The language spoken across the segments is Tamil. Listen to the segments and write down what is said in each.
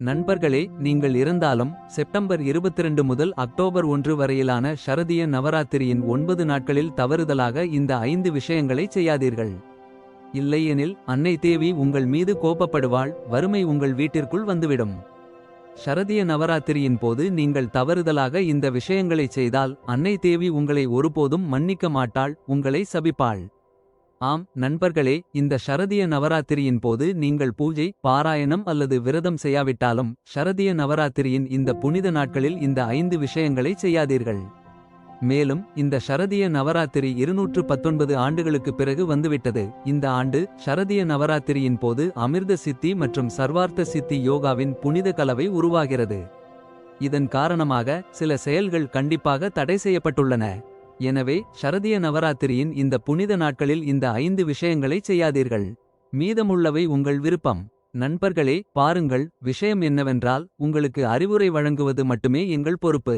நண்பர்களே நீங்கள் இருந்தாலும் செப்டம்பர் 22 முதல் அக்டோபர் ஒன்று வரையிலான ஷரதிய நவராத்திரியின் ஒன்பது நாட்களில் தவறுதலாக இந்த ஐந்து விஷயங்களை செய்யாதீர்கள். இல்லையெனில் அன்னை தேவி உங்கள் மீது கோபப்படுவாள் வறுமை உங்கள் வீட்டிற்குள் வந்துவிடும். ஷரதிய நவராத்திரியின் போது நீங்கள் தவறுதலாக இந்த விஷயங்களைச் செய்தால் அன்னை தேவி உங்களை ஒருபோதும் மன்னிக்க மாட்டாள் உங்களை சபிப்பாள். ஆம் நண்பர்களே இந்த ஷரதிய நவராத்திரியின் போது நீங்கள் பூஜை பாராயணம் அல்லது விரதம் செய்யாவிட்டாலும் ஷரதிய நவராத்திரியின் இந்த புனித நாட்களில் இந்த ஐந்து விஷயங்களை செய்யாதீர்கள். மேலும் இந்த ஷரதிய நவராத்திரி இருநூற்று பத்தொன்பது ஆண்டுகளுக்கு பிறகு வந்துவிட்டது. இந்த ஆண்டு ஷரதிய நவராத்திரியின் போது அமிர்த சித்தி மற்றும் சர்வார்த்த சித்தி யோகாவின் புனித கலவை உருவாகிறது. இதன் காரணமாக சில செயல்கள் கண்டிப்பாக தடை செய்யப்பட்டுள்ளன. எனவே சரதிய நவராத்திரியின் இந்த புனித நாட்களில் இந்த ஐந்து விஷயங்களை செய்யாதீர்கள். மீதமுள்ளவை உங்கள் விருப்பம். நண்பர்களே பாருங்கள் விஷயம் என்னவென்றால் உங்களுக்கு அறிவுரை வழங்குவது மட்டுமே எங்கள் பொறுப்பு.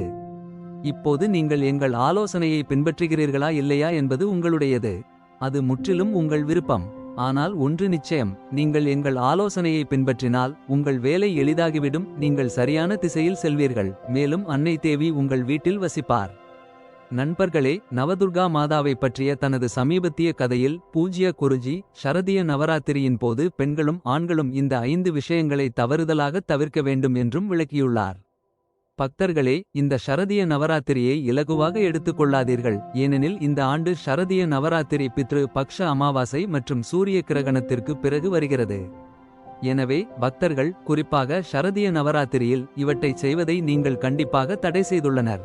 இப்போது நீங்கள் எங்கள் ஆலோசனையை பின்பற்றுகிறீர்களா இல்லையா என்பது உங்களுடையது. அது முற்றிலும் உங்கள் விருப்பம். ஆனால் ஒன்று நிச்சயம் நீங்கள் எங்கள் ஆலோசனையை பின்பற்றினால் உங்கள் வேலை எளிதாகிவிடும் நீங்கள் சரியான திசையில் செல்வீர்கள். மேலும் அன்னை தேவி உங்கள் வீட்டில் வசிப்பார். நண்பர்களே நவதுர்கா மாதாவை பற்றிய தனது சமீபத்திய கதையில் பூஜ்ய குருஜி சரதிய நவராத்திரியின் போது பெண்களும் ஆண்களும் இந்த ஐந்து விஷயங்களை தவறுதலாக தவிர்க்க வேண்டும் என்றும் விளக்கியுள்ளார். பக்தர்களே இந்த ஷரதிய நவராத்திரியை இலகுவாக எடுத்துக் கொள்ளாதீர்கள். ஏனெனில் இந்த ஆண்டு ஷரதிய நவராத்திரி பித்ரு பக்ஷ அமாவாசை மற்றும் சூரிய கிரகணத்திற்கு பிறகு வருகிறது. எனவே பக்தர்கள் குறிப்பாக சரதிய நவராத்திரியில் இவற்றைச் செய்வதை நீங்கள் கண்டிப்பாக தடை செய்துள்ளனர்.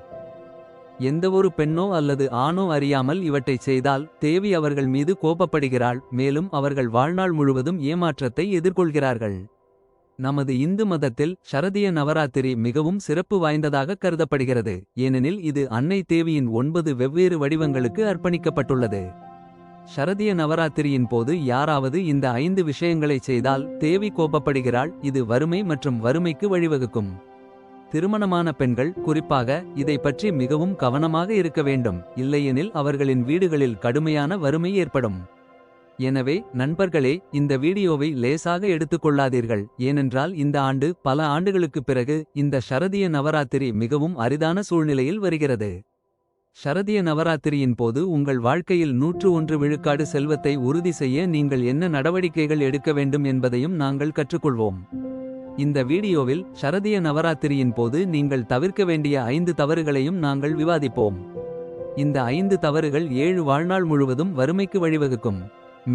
எந்தவொரு பெண்ணோ அல்லது ஆணோ அறியாமல் இவற்றைச் செய்தால் தேவி அவர்கள் மீது கோபப்படுகிறாள் மேலும் அவர்கள் வாழ்நாள் முழுவதும் ஏமாற்றத்தை எதிர்கொள்கிறார்கள். நமது இந்து மதத்தில் சரதிய நவராத்திரி மிகவும் சிறப்பு வாய்ந்ததாக கருதப்படுகிறது. ஏனெனில் இது அன்னை தேவியின் ஒன்பது வெவ்வேறு வடிவங்களுக்கு அர்ப்பணிக்கப்பட்டுள்ளது. சரதிய நவராத்திரியின் போது யாராவது இந்த ஐந்து விஷயங்களைச் செய்தால் தேவி கோபப்படுகிறாள் இது வறுமை மற்றும் வறுமைக்கு வழிவகுக்கும். திருமணமான பெண்கள் குறிப்பாக இதை பற்றி மிகவும் கவனமாக இருக்க வேண்டும். இல்லையெனில் அவர்களின் வீடுகளில் கடுமையான வறுமை ஏற்படும். எனவே நண்பர்களே இந்த வீடியோவை லேசாக எடுத்துக்கொள்ளாதீர்கள். ஏனென்றால் இந்த ஆண்டு பல ஆண்டுகளுக்குப் பிறகு இந்த ஷரதிய நவராத்திரி மிகவும் அரிதான சூழ்நிலையில் வருகிறது. ஷரதிய நவராத்திரியின் போது உங்கள் வாழ்க்கையில் நூற்று ஒன்று விழுக்காடு செல்வத்தை உறுதி செய்ய நீங்கள் என்ன நடவடிக்கைகள் எடுக்க வேண்டும் என்பதையும் நாங்கள் கற்றுக்கொள்வோம். இந்த வீடியோவில் சரதிய நவராத்திரியின் போது நீங்கள் தவிர்க்க வேண்டிய ஐந்து தவறுகளையும் நாங்கள் விவாதிப்போம். இந்த ஐந்து தவறுகள் ஏழு வாழ்நாள் முழுவதும் வறுமைக்கு வழிவகுக்கும்.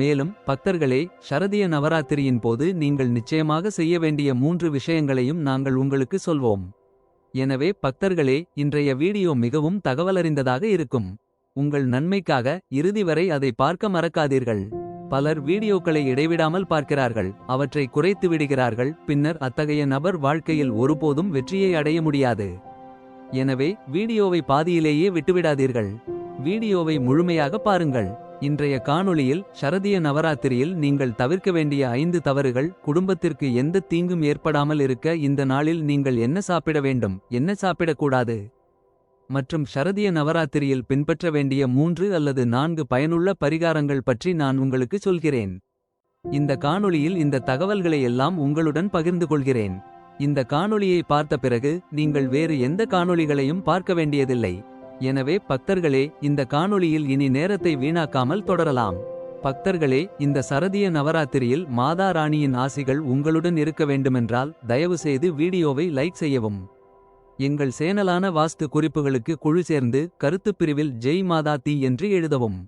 மேலும் பக்தர்களே சரதிய நவராத்திரியின் போது நீங்கள் நிச்சயமாக செய்ய வேண்டிய மூன்று விஷயங்களையும் நாங்கள் உங்களுக்கு சொல்வோம். எனவே பக்தர்களே இன்றைய வீடியோ மிகவும் தகவலறிந்ததாக இருக்கும். உங்கள் நன்மைக்காக இறுதி வரை அதை பார்க்க மறக்காதீர்கள். பலர் வீடியோக்களை இடைவிடாமல் பார்க்கிறார்கள். அவற்றை குறைத்து விடுகிறார்கள். பின்னர் அத்தகைய நபர் வாழ்க்கையில் ஒருபோதும் வெற்றியை அடைய முடியாது. எனவே வீடியோவை பாதியிலேயே விட்டுவிடாதீர்கள். வீடியோவை முழுமையாக பாருங்கள். இன்றைய காணொளியில் சரதிய நவராத்திரியில் நீங்கள் தவிர்க்க வேண்டிய ஐந்து தவறுகள் குடும்பத்திற்கு எந்த தீங்கும் ஏற்படாமல் இருக்க இந்த நாளில் நீங்கள் என்ன சாப்பிட வேண்டும் என்ன சாப்பிடக்கூடாது? மற்றும் ஷரதிய நவராத்திரியில் பின்பற்ற வேண்டிய மூன்று அல்லது நான்கு பயனுள்ள பரிகாரங்கள் பற்றி நான் உங்களுக்கு சொல்கிறேன். இந்த காணொளியில் இந்த தகவல்களை எல்லாம் உங்களுடன் பகிர்ந்து கொள்கிறேன். இந்த காணொளியை பார்த்த பிறகு நீங்கள் வேறு எந்த காணொளிகளையும் பார்க்க வேண்டியதில்லை. எனவே பக்தர்களே இந்த காணொளியில் இனி நேரத்தை வீணாக்காமல் தொடரலாம். பக்தர்களே இந்த சரதிய நவராத்திரியில் மாதா ராணியின் ஆசிகள் உங்களுடன் இருக்க வேண்டுமென்றால் தயவுசெய்து வீடியோவை லைக் செய்யவும். எங்கள் சேனலான வாஸ்து குறிப்புகளுக்கு குழு சேர்ந்து கருத்துப் பிரிவில் ஜெய் மாதா தி என்று எழுதவும்.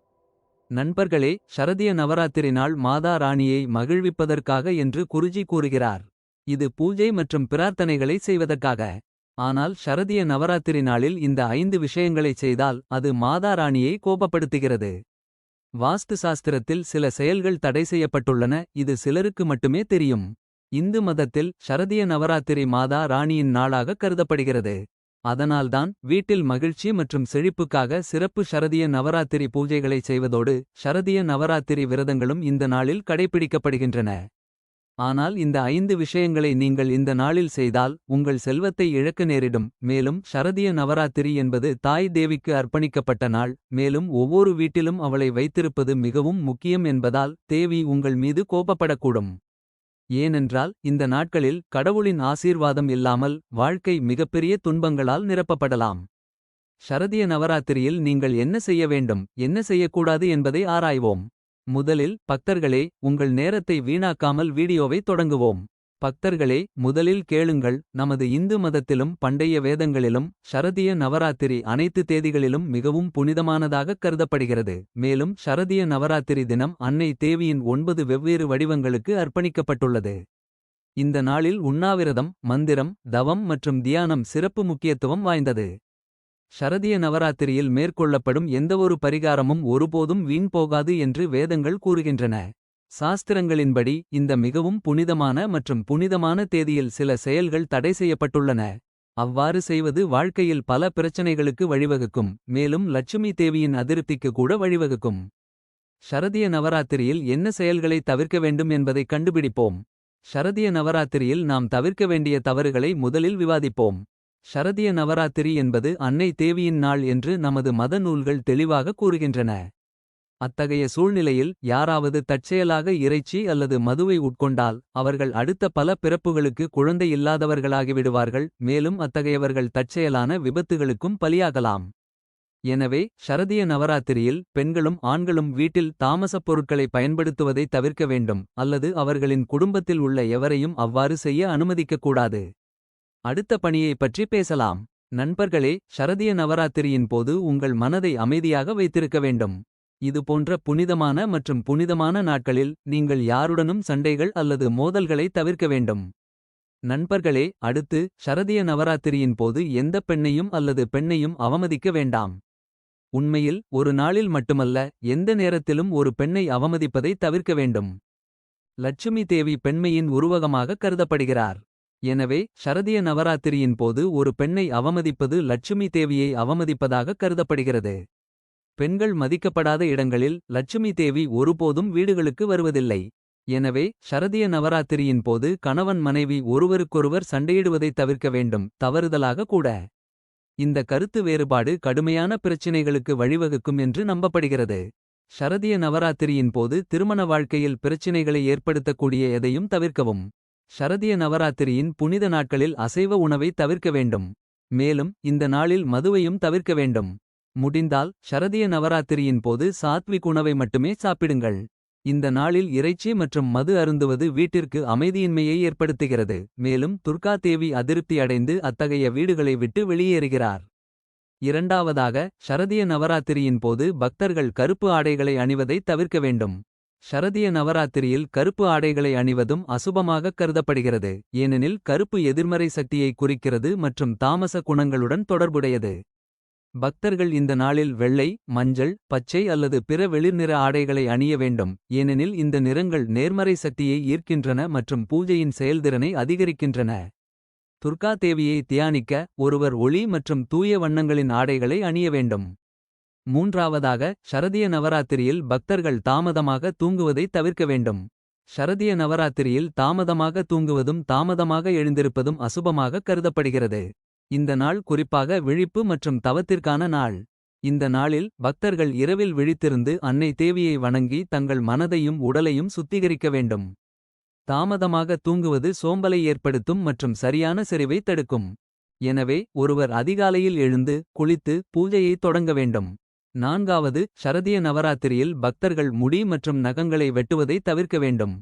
நண்பர்களே ஷரதிய நவராத்திரி நாள் மாதா ராணியை மகிழ்விப்பதற்காக என்று குருஜி கூறுகிறார். இது பூஜை மற்றும் பிரார்த்தனைகளை செய்வதற்காக. ஆனால் சரதிய நவராத்திரி நாளில் இந்த ஐந்து விஷயங்களைச் செய்தால் அது மாதா ராணியை கோபப்படுத்துகிறது. வாஸ்து சாஸ்திரத்தில் சில செயல்கள் தடை செய்யப்பட்டுள்ளன இது சிலருக்கு மட்டுமே தெரியும். இந்து மதத்தில் ஷரதிய நவராத்திரி மாதா ராணியின் நாளாக கருதப்படுகிறது. அதனால்தான் வீட்டில் மகிழ்ச்சி மற்றும் செழிப்புக்காக சிறப்பு ஷரதிய நவராத்திரி பூஜைகளை செய்வதோடு ஷரதிய நவராத்திரி விரதங்களும் இந்த நாளில் கடைபிடிக்கப்படுகின்றன. ஆனால் இந்த ஐந்து விஷயங்களை நீங்கள் இந்த நாளில் செய்தால் உங்கள் செல்வத்தை இழக்க நேரிடும். மேலும் ஷரதிய நவராத்திரி என்பது தாய் தேவிக்கு அர்ப்பணிக்கப்பட்ட நாள். மேலும் ஒவ்வொரு வீட்டிலும் அவளை வைத்திருப்பது மிகவும் முக்கியம் என்பதால் தேவி உங்கள் மீது கோபப்படக்கூடும். ஏனென்றால் இந்த நாட்களில் கடவுளின் ஆசீர்வாதம் இல்லாமல் வாழ்க்கை மிகப்பெரிய துன்பங்களால் நிரப்பப்படலாம். ஷரதிய நவராத்திரியில் நீங்கள் என்ன செய்ய வேண்டும் என்ன செய்யக்கூடாது என்பதை ஆராய்வோம். முதலில் பக்தர்களே உங்கள் நேரத்தை வீணாக்காமல் வீடியோவை தொடங்குவோம். பக்தர்களே முதலில் கேளுங்கள் நமது இந்து மதத்திலும் பண்டைய வேதங்களிலும் ஷரதிய நவராத்திரி அனைத்து தேதிகளிலும் மிகவும் புனிதமானதாகக் கருதப்படுகிறது. மேலும் ஷரதிய நவராத்திரி தினம் அன்னை தேவியின் ஒன்பது வெவ்வேறு வடிவங்களுக்கு அர்ப்பணிக்கப்பட்டுள்ளது. இந்த நாளில் உண்ணாவிரதம் மந்திரம் தவம் மற்றும் தியானம் சிறப்பு முக்கியத்துவம் வாய்ந்தது. ஷரதிய நவராத்திரியில் மேற்கொள்ளப்படும் எந்தவொரு பரிகாரமும் ஒருபோதும் வீண் போகாது என்று வேதங்கள் கூறுகின்றன. சாஸ்திரங்களின்படி இந்த மிகவும் புனிதமான மற்றும் புனிதமான தேதியில் சில செயல்கள் தடை செய்யப்பட்டுள்ளன. அவ்வாறு செய்வது வாழ்க்கையில் பல பிரச்சனைகளுக்கு வழிவகுக்கும். மேலும் லட்சுமி தேவியின் அதிருப்திக்கு கூட வழிவகுக்கும். ஷரதிய நவராத்திரியில் என்ன செயல்களை தவிர்க்க வேண்டும் என்பதை கண்டுபிடிப்போம். ஷரதிய நவராத்திரியில் நாம் தவிர்க்க வேண்டிய தவறுகளை முதலில் விவாதிப்போம். ஷரதிய நவராத்திரி என்பது அன்னை தேவியின் நாள் என்று நமது மத நூல்கள் தெளிவாக கூறுகின்றன. அத்தகைய சூழ்நிலையில் யாராவது தற்செயலாக இறைச்சி அல்லது மதுவை உட்கொண்டால். அவர்கள் அடுத்த பல பிறப்புகளுக்கு குழந்தை இல்லாதவர்களாகிவிடுவார்கள். மேலும் அத்தகையவர்கள் தற்செயலான விபத்துகளுக்கும் பலியாகலாம். எனவே ஷரதிய நவராத்திரியில் பெண்களும் ஆண்களும் வீட்டில் தாமசப் பொருட்களை பயன்படுத்துவதை தவிர்க்க வேண்டும். அல்லது அவர்களின் குடும்பத்தில் உள்ள எவரையும் அவ்வாறு செய்ய அனுமதிக்கக்கூடாது. அடுத்த பணியைப் பற்றி பேசலாம். நண்பர்களே ஷரதிய நவராத்திரியின் போது உங்கள் மனதை அமைதியாக வைத்திருக்க வேண்டும். இது போன்ற புனிதமான மற்றும் புனிதமான நாட்களில் நீங்கள் யாருடனும் சண்டைகள் அல்லது மோதல்களை தவிர்க்க வேண்டும். நண்பர்களே அடுத்து ஷரதிய நவராத்திரியின் போது எந்த பெண்ணையும் அல்லது பெண்ணையும் அவமதிக்க வேண்டாம். உண்மையில் ஒரு நாளில் மட்டுமல்ல எந்த நேரத்திலும் ஒரு பெண்ணை அவமதிப்பதை தவிர்க்க வேண்டும். லட்சுமி தேவி பெண்மையின் உருவகமாக கருதப்படுகிறார். எனவே ஷரதிய நவராத்திரியின் போது ஒரு பெண்ணை அவமதிப்பது லட்சுமி தேவியை அவமதிப்பதாக கருதப்படுகிறது. பெண்கள் மதிக்கப்படாத இடங்களில் லட்சுமி தேவி ஒருபோதும் வீடுகளுக்கு வருவதில்லை. எனவே ஷரதிய நவராத்திரியின் போது கணவன் மனைவி ஒருவருக்கொருவர் சண்டையிடுவதை தவிர்க்க வேண்டும் தவறுதலாக கூட. இந்த கருத்து வேறுபாடு கடுமையான பிரச்சினைகளுக்கு வழிவகுக்கும் என்று நம்பப்படுகிறது. ஷரதிய நவராத்திரியின் போது திருமண வாழ்க்கையில் பிரச்சினைகளை ஏற்படுத்தக்கூடிய எதையும் தவிர்க்கவும். ஷரதிய நவராத்திரியின் புனித நாட்களில் அசைவ உணவை தவிர்க்க வேண்டும். மேலும் இந்த நாளில் மதுவையும் தவிர்க்க வேண்டும். முடிந்தால் ஷரதிய நவராத்திரியின் போது சாத்விக் உணவை மட்டுமே சாப்பிடுங்கள். இந்த நாளில் இறைச்சி மற்றும் மது அருந்துவது வீட்டிற்கு அமைதியின்மையை ஏற்படுத்துகிறது. மேலும் துர்கா தேவி அதிருப்தி அடைந்து அத்தகைய வீடுகளை விட்டு வெளியேறுகிறார். இரண்டாவதாக ஷரதிய நவராத்திரியின் போது பக்தர்கள் கருப்பு ஆடைகளை அணிவதை தவிர்க்க வேண்டும். ஷரதிய நவராத்திரியில் கருப்பு ஆடைகளை அணிவதும் அசுபமாகக் கருதப்படுகிறது. ஏனெனில் கருப்பு எதிர்மறை சக்தியை குறிக்கிறது மற்றும் தாமச குணங்களுடன் தொடர்புடையது. பக்தர்கள் இந்த நாளில் வெள்ளை மஞ்சள் பச்சை அல்லது பிற வெளிர்நிற ஆடைகளை அணிய வேண்டும். ஏனெனில் இந்த நிறங்கள் நேர்மறை சக்தியை ஈர்க்கின்றன மற்றும் பூஜையின் செயல்திறனை அதிகரிக்கின்றன. துர்கா தேவியை தியானிக்க ஒருவர் ஒளி மற்றும் தூய வண்ணங்களின் ஆடைகளை அணிய வேண்டும். மூன்றாவதாக ஷரதிய நவராத்திரியில் பக்தர்கள் தாமதமாக தூங்குவதை தவிர்க்க வேண்டும். ஷரதிய நவராத்திரியில் தாமதமாக தூங்குவதும் தாமதமாக எழுந்திருப்பதும் அசுபமாக கருதப்படுகிறது. இந்த நாள் குறிப்பாக விழிப்பு மற்றும் தவத்திற்கான நாள். இந்த நாளில் பக்தர்கள் இரவில் விழித்திருந்து அன்னை தேவியை வணங்கி தங்கள் மனதையும் உடலையும் சுத்திகரிக்க வேண்டும். தாமதமாக தூங்குவது சோம்பலை ஏற்படுத்தும் மற்றும் சரியான செறிவை தடுக்கும். எனவே ஒருவர் அதிகாலையில் எழுந்து குளித்து பூஜையை தொடங்க வேண்டும். நான்காவது ஷரதிய நவராத்திரியில் பக்தர்கள் முடி மற்றும் நகங்களை வெட்டுவதை தவிர்க்க வேண்டும்.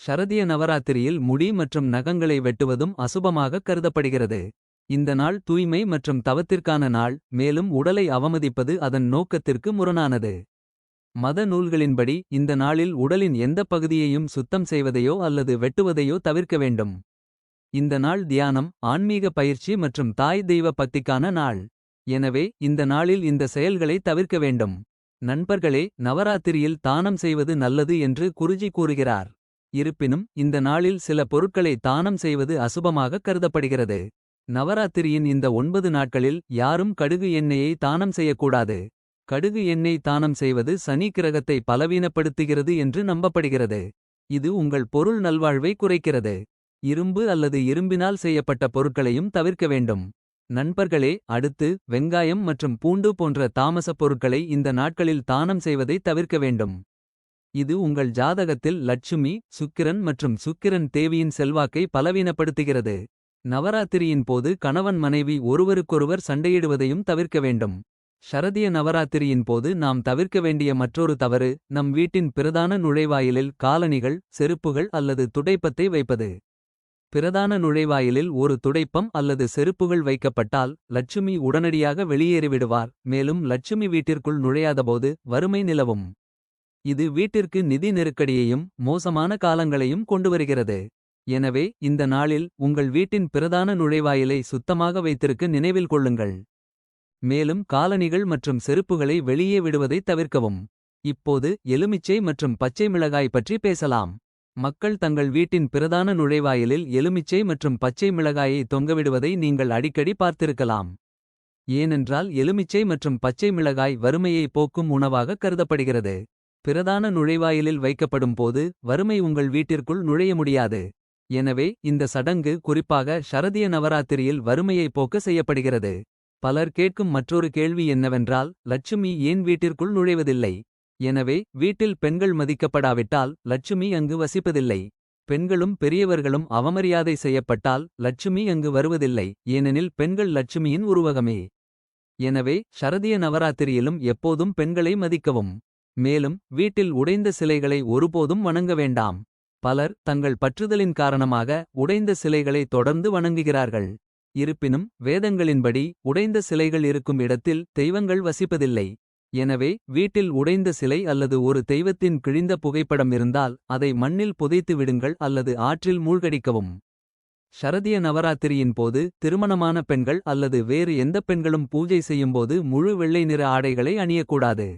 ஷரதிய நவராத்திரியில் முடி மற்றும் நகங்களை வெட்டுவதும் அசுபமாக கருதப்படுகிறது. இந்த நாள் தூய்மை மற்றும் தவத்திற்கான நாள் மேலும் உடலை அவமதிப்பது அதன் நோக்கத்திற்கு முரணானது. மத நூல்களின்படி இந்த நாளில் உடலின் எந்த பகுதியையும் சுத்தம் செய்வதையோ அல்லது வெட்டுவதையோ தவிர்க்க வேண்டும். இந்த நாள் தியானம் ஆன்மீக பயிற்சி மற்றும் தாய் தெய்வ பக்திக்கான நாள். எனவே இந்த நாளில் இந்த செயல்களை தவிர்க்க வேண்டும். நண்பர்களே நவராத்திரியில் தானம் செய்வது நல்லது என்று குருஜி கூறுகிறார். இருப்பினும் இந்த நாளில் சில பொருட்களை தானம் செய்வது அசுபமாக கருதப்படுகிறது. நவராத்திரியின் இந்த ஒன்பது நாட்களில் யாரும் கடுகு எண்ணெயை தானம் செய்யக்கூடாது. கடுகு எண்ணெய் தானம் செய்வது சனி கிரகத்தை பலவீனப்படுத்துகிறது என்று நம்பப்படுகிறது. இது உங்கள் பொருள் நல்வாழ்வை குறைக்கிறது. இரும்பு அல்லது இரும்பினால் செய்யப்பட்ட பொருட்களையும் தவிர்க்க வேண்டும். நண்பர்களே அடுத்து வெங்காயம் மற்றும் பூண்டு போன்ற தாமசப் பொருட்களை இந்த நாட்களில் தானம் செய்வதை தவிர்க்க வேண்டும். இது உங்கள் ஜாதகத்தில் லட்சுமி சுக்கிரன் மற்றும் சுக்கிரன் தேவியின் செல்வாக்கை பலவீனப்படுத்துகிறது நவராத்திரியின் போது கணவன் மனைவி ஒருவருக்கொருவர் சண்டையிடுவதையும் தவிர்க்க வேண்டும். ஷரதிய நவராத்திரியின் போது நாம் தவிர்க்க வேண்டிய மற்றொரு தவறு நம் வீட்டின் பிரதான நுழைவாயிலில் காலணிகள் செருப்புகள் அல்லது துடைப்பத்தை வைப்பது. பிரதான நுழைவாயிலில் ஒரு துடைப்பம் அல்லது செருப்புகள் வைக்கப்பட்டால் லட்சுமி உடனடியாக வெளியேறிவிடுவார் மேலும் லட்சுமி வீட்டிற்குள் நுழையாதபோது வறுமை நிலவும். இது வீட்டிற்கு நிதி நெருக்கடியையும் மோசமான காலங்களையும் கொண்டுவருகிறது எனவே இந்த நாளில் உங்கள் வீட்டின் பிரதான நுழைவாயிலை சுத்தமாக வைத்திருக்க நினைவில் கொள்ளுங்கள். மேலும் காலணிகள் மற்றும் செருப்புகளை வெளியே விடுவதை தவிர்க்கவும். இப்போது எலுமிச்சை மற்றும் பச்சை மிளகாய் பற்றி பேசலாம். மக்கள் தங்கள் வீட்டின் பிரதான நுழைவாயிலில் எலுமிச்சை மற்றும் பச்சை மிளகாயை தொங்கவிடுவதை நீங்கள் அடிக்கடி பார்த்திருக்கலாம். ஏனென்றால் எலுமிச்சை மற்றும் பச்சை மிளகாய் வறுமையை போக்கும் உணவாக கருதப்படுகிறது. பிரதான நுழைவாயிலில் வைக்கப்படும் போது வறுமை உங்கள் வீட்டிற்குள் நுழைய முடியாது. எனவே இந்த சடங்கு குறிப்பாக ஷரதிய நவராத்திரியில் வறுமையை போக்க செய்யப்படுகிறது. பலர் கேட்கும் மற்றொரு கேள்வி என்னவென்றால் லட்சுமி ஏன் வீட்டிற்குள் நுழைவதில்லை? எனவே வீட்டில் பெண்கள் மதிக்கப்படாவிட்டால் லட்சுமி அங்கு வசிப்பதில்லை. பெண்களும் பெரியவர்களும் அவமரியாதை செய்யப்பட்டால் லட்சுமி அங்கு வருவதில்லை. ஏனெனில் பெண்கள் லட்சுமியின் உருவகமே. எனவே ஷரதிய நவராத்திரியிலும் எப்போதும் பெண்களை மதிக்கவும். மேலும் வீட்டில் உடைந்த சிலைகளை ஒருபோதும் வணங்க வேண்டாம். பலர் தங்கள் பற்றுதலின் காரணமாக உடைந்த சிலைகளை தொடர்ந்து வணங்குகிறார்கள். இருப்பினும் வேதங்களின்படி உடைந்த சிலைகள் இருக்கும் இடத்தில் தெய்வங்கள் வசிப்பதில்லை. எனவே வீட்டில் உடைந்த சிலை அல்லது ஒரு தெய்வத்தின் கிழிந்த புகைப்படம் இருந்தால் அதை மண்ணில் புதைத்து விடுங்கள் அல்லது ஆற்றில் மூழ்கடிக்கவும். ஷரதிய நவராத்திரியின் போது திருமணமான பெண்கள் அல்லது வேறு எந்த பெண்களும் பூஜை செய்யும்போது முழு வெள்ளை நிற ஆடைகளை அணியக்கூடாது.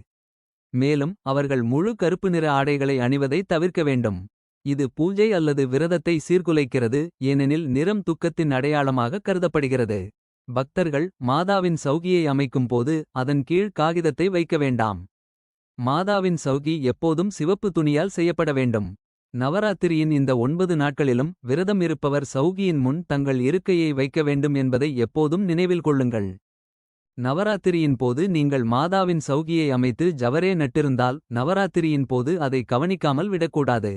மேலும் அவர்கள் முழு கருப்பு நிற ஆடைகளை அணிவதை தவிர்க்க வேண்டும். இது பூஜை அல்லது விரதத்தை சீர்குலைக்கிறது ஏனெனில் நிறம் துக்கத்தின் அடையாளமாக கருதப்படுகிறது. பக்தர்கள் மாதாவின் சௌகியை அமைக்கும் போது அதன் கீழ் காகிதத்தை வைக்க வேண்டாம். மாதாவின் சௌகி எப்போதும் சிவப்பு துணியால் செய்யப்பட வேண்டும். நவராத்திரியின் இந்த ஒன்பது நாட்களிலும் விரதம் இருப்பவர் சௌகியின் முன் தங்கள் இருக்கையை வைக்க வேண்டும் என்பதை எப்போதும் நினைவில் கொள்ளுங்கள். நவராத்திரியின் போது நீங்கள் மாதாவின் சௌகியை அமைத்து ஜவரே நட்டிருந்தால் நவராத்திரியின் போது அதை கவனிக்காமல் விடக்கூடாது.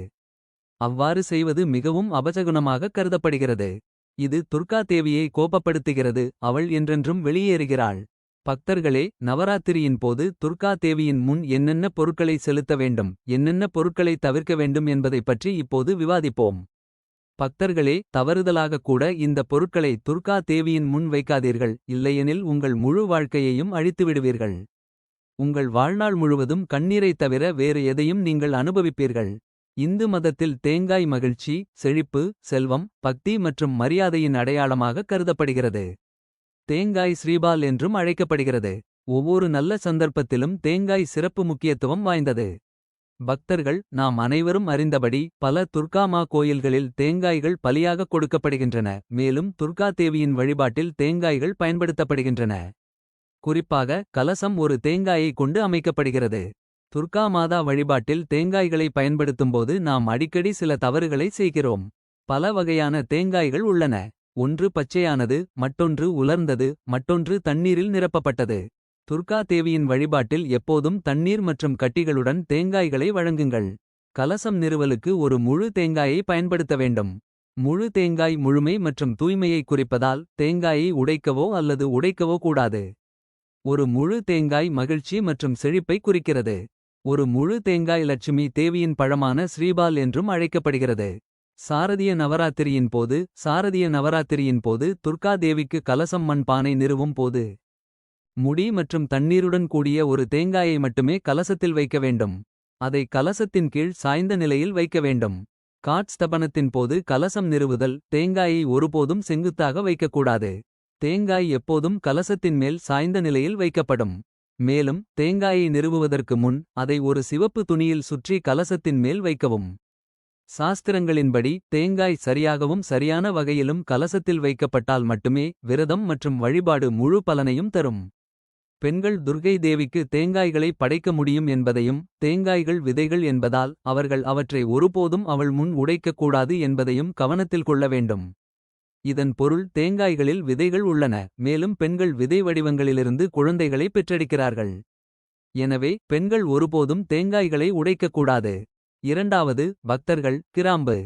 அவ்வாறு செய்வது மிகவும் அபஜகுணமாகக் கருதப்படுகிறது. இது துர்கா தேவியை கோபப்படுத்துகிறது அவள் என்றென்றும் வெளியேறுகிறாள். பக்தர்களே நவராத்திரியின் போது துர்கா தேவியின் முன் என்னென்ன பொருட்களை செலுத்த வேண்டும் என்னென்ன பொருட்களை தவிர்க்க வேண்டும் என்பதைப் பற்றி இப்போது விவாதிப்போம். பக்தர்களே தவறுதலாக கூட இந்த பொருட்களை துர்கா தேவியின் முன் வைக்காதீர்கள் இல்லையெனில் உங்கள் முழு வாழ்க்கையையும் அழித்துவிடுவீர்கள். உங்கள் வாழ்நாள் முழுவதும் கண்ணீரைத் தவிர வேறு எதையும் நீங்கள் அனுபவிப்பீர்கள். இந்து மதத்தில் தேங்காய் மகிழ்ச்சி செழிப்பு செல்வம் பக்தி மற்றும் மரியாதையின் அடையாளமாக கருதப்படுகிறது. தேங்காய் ஸ்ரீபால் என்றும் அழைக்கப்படுகிறது. ஒவ்வொரு நல்ல சந்தர்ப்பத்திலும் தேங்காய் சிறப்பு முக்கியத்துவம் வாய்ந்தது. பக்தர்கள் நாம் அனைவரும் அறிந்தபடி பல துர்காமா கோயில்களில் தேங்காய்கள் பலியாக கொடுக்கப்படுகின்றன. மேலும் துர்கா தேவியின் வழிபாட்டில் தேங்காய்கள் பயன்படுத்தப்படுகின்றன. குறிப்பாக கலசம் ஒரு தேங்காயை கொண்டு அமைக்கப்படுகிறது. துர்கா மாதா வழிபாட்டில் தேங்காய்களை பயன்படுத்தும்போது நாம் அடிக்கடி சில தவறுகளை செய்கிறோம். பல வகையான தேங்காய்கள் உள்ளன. ஒன்று பச்சையானது மற்றொன்று உலர்ந்தது மற்றொன்று தண்ணீரில் நிரப்பப்பட்டது. துர்கா தேவியின் வழிபாட்டில் எப்போதும் தண்ணீர் மற்றும் கட்டிகளுடன் தேங்காய்களை வழங்குங்கள். கலசம் நிறுவலுக்கு ஒரு முழு தேங்காயை பயன்படுத்த வேண்டும். முழு தேங்காய் முழுமை மற்றும் தூய்மையை குறிப்பதால் தேங்காயை உடைக்கவோ அல்லது உடைக்கவோ கூடாது. ஒரு முழு தேங்காய் மகிழ்ச்சி மற்றும் செழிப்பை குறிக்கிறது. ஒரு முழு தேங்காய் லட்சுமி தேவியின் பழமான ஸ்ரீபால் என்றும் அழைக்கப்படுகிறது. சாரதிய நவராத்திரியின் போது சாரதிய நவராத்திரியின் போது துர்கா தேவிக்கு கலசம் மண் பானை நிறுவும் போது முடி மற்றும் தண்ணீருடன் கூடிய ஒரு தேங்காயை மட்டுமே கலசத்தில் வைக்க வேண்டும். அதை கலசத்தின் கீழ் சாய்ந்த நிலையில் வைக்க வேண்டும். காட்ஸ்தபனத்தின் போது கலசம் நிறுவுதல் தேங்காயை ஒருபோதும் செங்குத்தாக வைக்கக்கூடாது. தேங்காய் எப்போதும் கலசத்தின் மேல் சாய்ந்த நிலையில் வைக்கப்படும். மேலும் தேங்காயை நிறுவுவதற்கு முன் அதை ஒரு சிவப்பு துணியில் சுற்றி கலசத்தின் மேல் வைக்கவும். சாஸ்திரங்களின்படி தேங்காய் சரியாகவும் சரியான வகையிலும் கலசத்தில் வைக்கப்பட்டால் மட்டுமே விரதம் மற்றும் வழிபாடு முழு பலனையும் தரும். பெண்கள் துர்கை தேவிக்கு தேங்காய்களை படைக்க முடியும் என்பதையும் தேங்காய்கள் விதைகள் என்பதால் அவர்கள் அவற்றை ஒருபோதும் அவள் முன் உடைக்கக் கூடாது என்பதையும் கவனத்தில் கொள்ள வேண்டும். இதன் பொருள் தேங்காய்களில் விதைகள் உள்ளன மேலும் பெண்கள் விதை வடிவங்களிலிருந்து குழந்தைகளை பெற்றெடுக்கிறார்கள். எனவே பெண்கள் ஒருபோதும் தேங்காய்களை உடைக்கக்கூடாது. இரண்டாவது பக்தர்கள் கிராம்பு.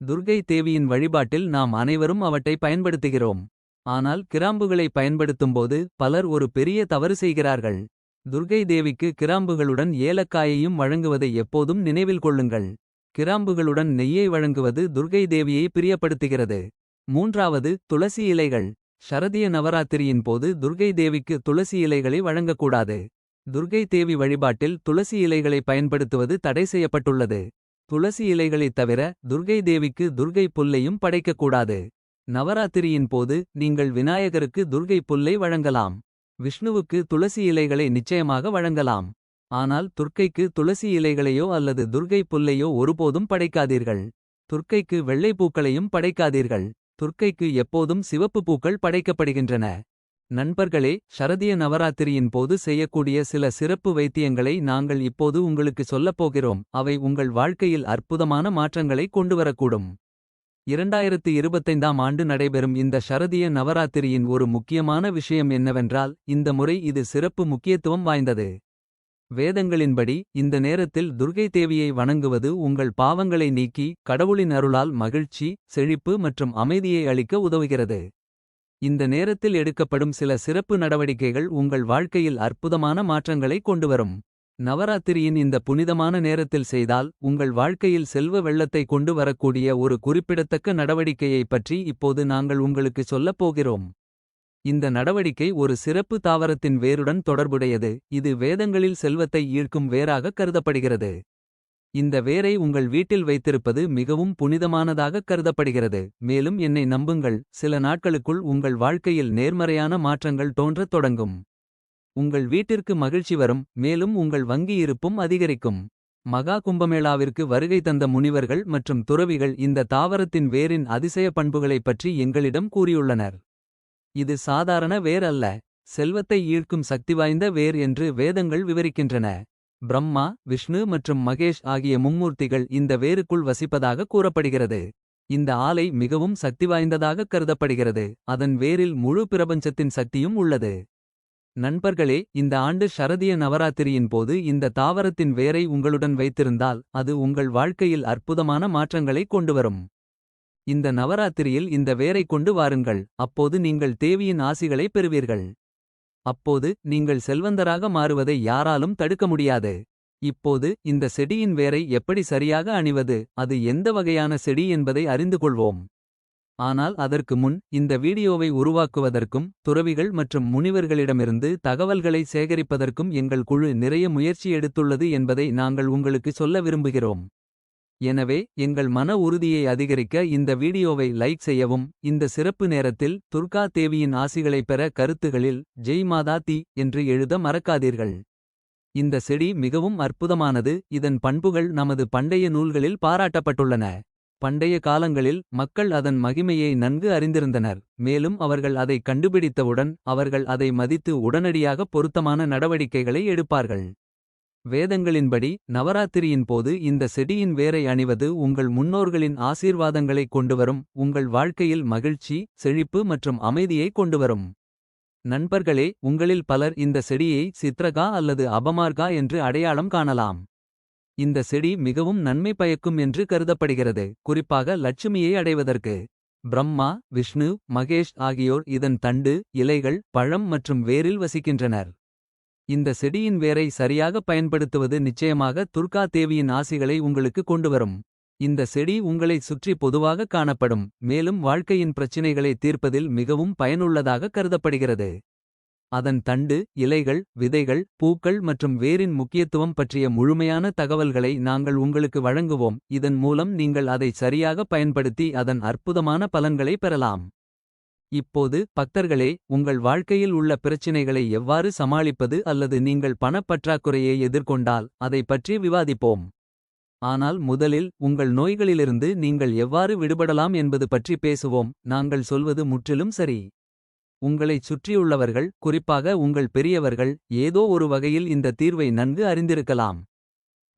துர்கை தேவியின் வழிபாட்டில் நாம் அனைவரும் அவற்றை பயன்படுத்துகிறோம். ஆனால் கிராம்புகளை பயன்படுத்தும்போது பலர் ஒரு பெரிய தவறு செய்கிறார்கள். துர்க்கை தேவிக்கு கிராம்புகளுடன் ஏலக்காயையும் வழங்குவதை எப்போதும் நினைவில் கொள்ளுங்கள். கிராம்புகளுடன் நெய்யை வழங்குவது துர்க்கை தேவியை பிரியப்படுத்துகிறது. மூன்றாவது துளசி இலைகள். ஷரதிய நவராத்திரியின் போது துர்கை தேவிக்கு துளசி இலைகளை வழங்கக்கூடாது. துர்க்கை தேவி வழிபாட்டில் துளசி இலைகளை பயன்படுத்துவது தடை செய்யப்பட்டுள்ளது. துளசி இலைகளைத் தவிர துர்க்கை தேவிக்கு துர்கை புல்லையும் படைக்கக்கூடாது. நவராத்திரியின் போது நீங்கள் விநாயகருக்கு துர்கை புல்லை வழங்கலாம். விஷ்ணுவுக்கு துளசி இலைகளை நிச்சயமாக வழங்கலாம். ஆனால் துர்க்கைக்கு துளசி இலைகளையோ அல்லது துர்கை புல்லையோ ஒருபோதும் படைக்காதீர்கள். துர்க்கைக்கு வெள்ளை பூக்களையும் படைக்காதீர்கள். துர்க்கைக்கு எப்போதும் சிவப்பு பூக்கள் படைக்கப்படுகின்றன. நண்பர்களே ஷரதிய நவராத்திரியின் போது செய்யக்கூடிய சில சிறப்பு வைத்தியங்களை நாங்கள் இப்போது உங்களுக்கு சொல்லப் போகிறோம். அவை உங்கள் வாழ்க்கையில் அற்புதமான மாற்றங்களை கொண்டுவரக்கூடும். இரண்டாயிரத்து இருபத்தைந்தாம் ஆண்டு நடைபெறும் இந்த ஷரதிய நவராத்திரியின் ஒரு முக்கியமான விஷயம் என்னவென்றால் இந்த முறை இது சிறப்பு முக்கியத்துவம் வாய்ந்தது. வேதங்களின்படி இந்த நேரத்தில் துர்கை தேவியை வணங்குவது உங்கள் பாவங்களை நீக்கி கடவுளின் அருளால் மகிழ்ச்சி செழிப்பு மற்றும் அமைதியை அளிக்க உதவுகிறது. இந்த நேரத்தில் எடுக்கப்படும் சில சிறப்பு நடவடிக்கைகள் உங்கள் வாழ்க்கையில் அற்புதமான மாற்றங்களை கொண்டுவரும். நவராத்திரியின் இந்த புனிதமான நேரத்தில் செய்தால் உங்கள் வாழ்க்கையில் செல்வ வெள்ளத்தை கொண்டு வரக்கூடிய ஒரு குறிப்பிடத்தக்க நடவடிக்கையைப் பற்றி இப்போது நாங்கள் உங்களுக்கு சொல்லப் போகிறோம். இந்த நடவடிக்கை ஒரு சிறப்பு தாவரத்தின் வேருடன் தொடர்புடையது. இது வேதங்களில் செல்வத்தை ஈர்க்கும் வேராக கருதப்படுகிறது. இந்த வேரை உங்கள் வீட்டில் வைத்திருப்பது மிகவும் புனிதமானதாக கருதப்படுகிறது. மேலும் என்னை நம்புங்கள். சில நாட்களுக்குள் உங்கள் வாழ்க்கையில் நேர்மறையான மாற்றங்கள் தோன்றத் தொடங்கும். உங்கள் வீட்டிற்கு மகிழ்ச்சி வரும். மேலும் உங்கள் வங்கி இருப்பும் அதிகரிக்கும். மகா கும்பமேளாவிற்கு வருகை தந்த முனிவர்கள் மற்றும் துறவிகள் இந்த தாவரத்தின் வேரின் அதிசய பண்புகளைப் பற்றி எங்களிடம் கூறியுள்ளனர். இது சாதாரண வேர் அல்ல செல்வத்தை ஈர்க்கும் சக்திவாய்ந்த வேர் என்று வேதங்கள் விவரிக்கின்றன. பிரம்மா விஷ்ணு மற்றும் மகேஷ் ஆகிய மும்மூர்த்திகள் இந்த வேருக்குள் வசிப்பதாக கூறப்படுகிறது. இந்த ஆலை மிகவும் சக்திவாய்ந்ததாக கருதப்படுகிறது. அதன் வேரில் முழு பிரபஞ்சத்தின் சக்தியும் உள்ளது. நண்பர்களே இந்த ஆண்டு ஷரதிய நவராத்திரியின் போது இந்த தாவரத்தின் வேரை உங்களுடன் வைத்திருந்தால் அது உங்கள் வாழ்க்கையில் அற்புதமான மாற்றங்களை கொண்டுவரும். இந்த நவராத்திரியில் இந்த வேரை கொண்டு வாருங்கள். அப்போது நீங்கள் தேவியின் ஆசிகளை பெறுவீர்கள். அப்போது நீங்கள் செல்வந்தராக மாறுவதை யாராலும் தடுக்க முடியாது. இப்போது இந்த செடியின் வேரை எப்படி சரியாக அணிவது? அது எந்த வகையான செடி என்பதை அறிந்து கொள்வோம். ஆனால் அதற்கு முன் இந்த வீடியோவை உருவாக்குவதற்கும் துறவிகள் மற்றும் முனிவர்களிடமிருந்து தகவல்களை சேகரிப்பதற்கும் எங்கள் குழு நிறைய முயற்சி எடுத்துள்ளது என்பதை நாங்கள் உங்களுக்கு சொல்ல விரும்புகிறோம். எனவே எங்கள் மன உறுதியை அதிகரிக்க இந்த வீடியோவை லைக் செய்யவும் இந்த சிறப்பு நேரத்தில் துர்கா தேவியின் ஆசிகளைப் பெற கருத்துகளில் ஜெய் மாதா தி என்று எழுத மறக்காதீர்கள். இந்த செடி மிகவும் அற்புதமானது இதன் பண்புகள் நமது பண்டைய நூல்களில் பாராட்டப்பட்டுள்ளன. பண்டைய காலங்களில் மக்கள் அதன் மகிமையை நன்கு அறிந்திருந்தனர் மேலும் அவர்கள் அதை கண்டுபிடித்தவுடன் அவர்கள் அதை மதித்து உடனடியாக பொருத்தமான நடவடிக்கைகளை எடுப்பார்கள். வேதங்களின்படி நவராத்திரியின் போது இந்த செடியின் வேரை அணிவது உங்கள் முன்னோர்களின் ஆசீர்வாதங்களை கொண்டுவரும் உங்கள் வாழ்க்கையில் மகிழ்ச்சி செழிப்பு மற்றும் அமைதியை கொண்டுவரும். நண்பர்களே உங்களில் பலர் இந்த செடியை சித்ரகா அல்லது அபமார்கா என்று அடையாளம் காணலாம். இந்த செடி மிகவும் நன்மை பயக்கும் என்று கருதப்படுகிறது. குறிப்பாக லட்சுமியை அடைவதற்கு. பிரம்மா விஷ்ணு மகேஷ் ஆகியோர் இதன் தண்டு இலைகள் பழம் மற்றும் வேரில் வசிக்கின்றனர். இந்த செடியின் வேரை சரியாக பயன்படுத்துவது நிச்சயமாக துர்கா தேவியின் ஆசிகளை உங்களுக்கு கொண்டுவரும். இந்த செடி உங்களை சுற்றி பொதுவாக காணப்படும் மேலும் வாழ்க்கையின் பிரச்சினைகளை தீர்ப்பதில் மிகவும் பயனுள்ளதாக கருதப்படுகிறது. அதன் தண்டு இலைகள் விதைகள் பூக்கள் மற்றும் வேரின் முக்கியத்துவம் பற்றிய முழுமையான தகவல்களை நாங்கள் உங்களுக்கு வழங்குவோம். இதன் மூலம் நீங்கள் அதை சரியாக பயன்படுத்தி அதன் அற்புதமான பலன்களை பெறலாம். இப்போது பக்தர்களே உங்கள் வாழ்க்கையில் உள்ள பிரச்சினைகளை எவ்வாறு சமாளிப்பது அல்லது நீங்கள் பணப்பற்றாக்குறையை எதிர்கொண்டால் அதை பற்றி விவாதிப்போம். ஆனால் முதலில் உங்கள் நோய்களிலிருந்து நீங்கள் எவ்வாறு விடுபடலாம் என்பது பற்றி பேசுவோம். நாங்கள் சொல்வது முற்றிலும் சரி. உங்களைச் சுற்றியுள்ளவர்கள் குறிப்பாக உங்கள் பெரியவர்கள் ஏதோ ஒரு வகையில் இந்த தீர்வை நன்கு அறிந்திருக்கலாம்.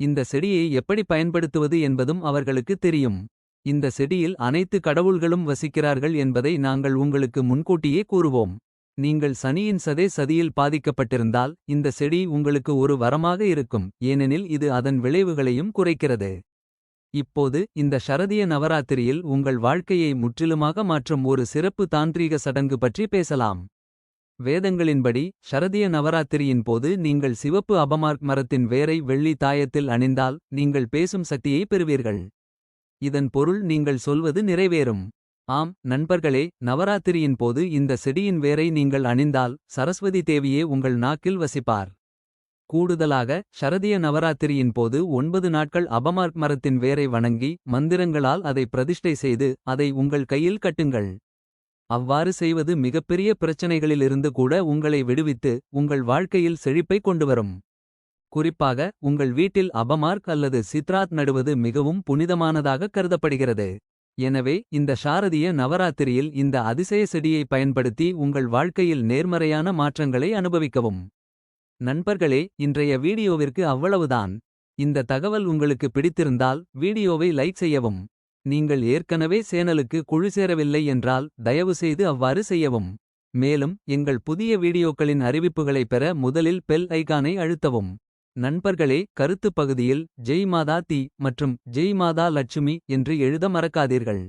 இந்த செடியை எப்படி பயன்படுத்துவது என்பதும் அவர்களுக்கு தெரியும். இந்த செடியில் அனைத்து கடவுள்களும் வசிக்கிறார்கள் என்பதை நாங்கள் உங்களுக்கு முன்கூட்டியே கூறுவோம் நீங்கள் சனியின் சதே சதியில் பாதிக்கப்பட்டிருந்தால் இந்த செடி உங்களுக்கு ஒரு வரமாக இருக்கும் ஏனெனில் இது அதன் விளைவுகளையும் குறைக்கிறது. இப்போது இந்த ஷரதிய நவராத்திரியில் உங்கள் வாழ்க்கையை முற்றிலுமாக மாற்றும் ஒரு சிறப்பு தாந்திரீக சடங்கு பற்றி பேசலாம். வேதங்களின்படி ஷரதிய நவராத்திரியின் போது நீங்கள் சிவப்பு அபமார்க் மரத்தின் வேரை வெள்ளி தாயத்தில் அணிந்தால் நீங்கள் பேசும் சக்தியை பெறுவீர்கள். இதன் பொருள் நீங்கள் சொல்வது நிறைவேறும். ஆம் நண்பர்களே நவராத்திரியின் போது இந்த செடியின் வேரை நீங்கள் அணிந்தால் சரஸ்வதி தேவியே உங்கள் நாக்கில் வசிப்பார். கூடுதலாக ஷரதிய நவராத்திரியின் போது ஒன்பது நாட்கள் அபமார்க் மரத்தின் வேரை வணங்கி மந்திரங்களால் அதை பிரதிஷ்டை செய்து அதை உங்கள் கையில் கட்டுங்கள். அவ்வாறு செய்வது மிகப்பெரிய பிரச்சனைகளிலிருந்து கூட உங்களை விடுவித்து உங்கள் வாழ்க்கையில் செழிப்பை கொண்டுவரும். குறிப்பாக உங்கள் வீட்டில் அபமார்க் அல்லது சித்ராத் நடுவது மிகவும் புனிதமானதாக கருதப்படுகிறது. எனவே இந்த ஷாரதிய நவராத்திரியில் இந்த அதிசய செடியை பயன்படுத்தி உங்கள் வாழ்க்கையில் நேர்மறையான மாற்றங்களை அனுபவிக்கவும். நண்பர்களே இன்றைய வீடியோவிற்கு அவ்வளவுதான். இந்த தகவல் உங்களுக்கு பிடித்திருந்தால் வீடியோவை லைக் செய்யவும். நீங்கள் ஏற்கனவே சேனலுக்கு குழு சேரவில்லை என்றால் தயவுசெய்து அவ்வாறு செய்யவும். மேலும் எங்கள் புதிய வீடியோக்களின் அறிவிப்புகளை பெற முதலில் பெல் ஐகானை அழுத்தவும். நண்பர்களே கருத்து பகுதியில் ஜெய் மாதா தி மற்றும் ஜெய் மாதா லட்சுமி என்று எழுத மறக்காதீர்கள்.